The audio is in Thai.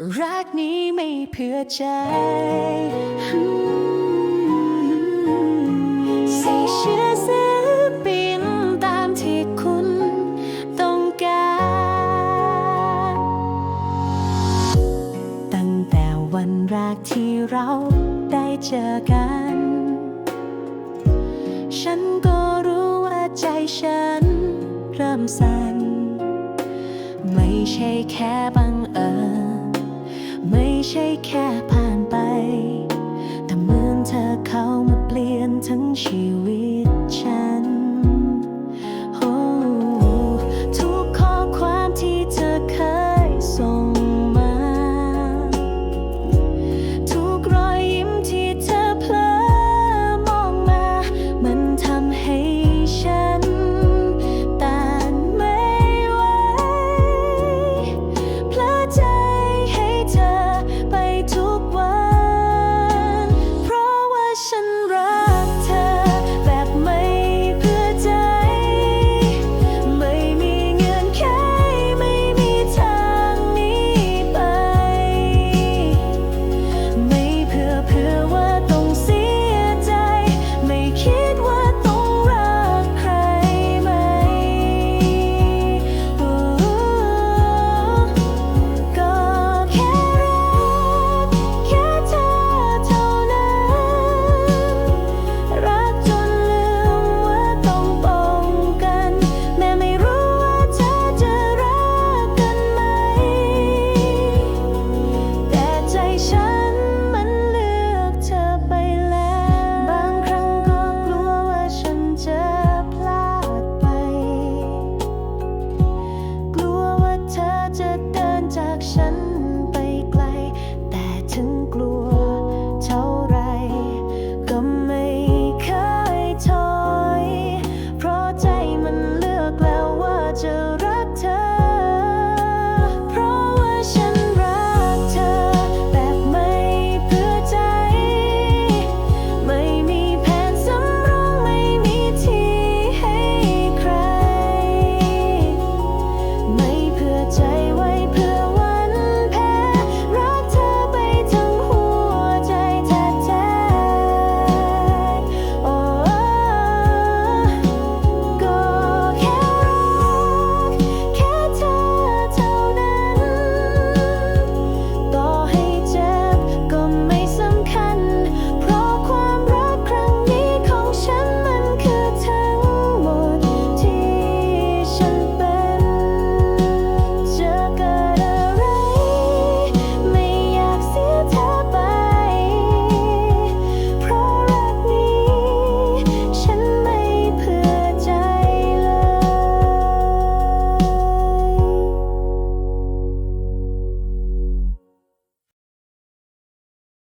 รักนี้ไม่เพื่อใจ ใส่เชื่อศิลปินตามที่คุณต้องการ ตั้งแต่วันแรกที่เราได้เจอกัน ฉันก็รู้ว่าใจฉันเริ่มสั่นไม่ใช่แค่บังเอิญ ใช่แค่ผ่านไป แต่เหมือนเธอเข้ามาเปลี่ยนทั้งชีวิตฉัน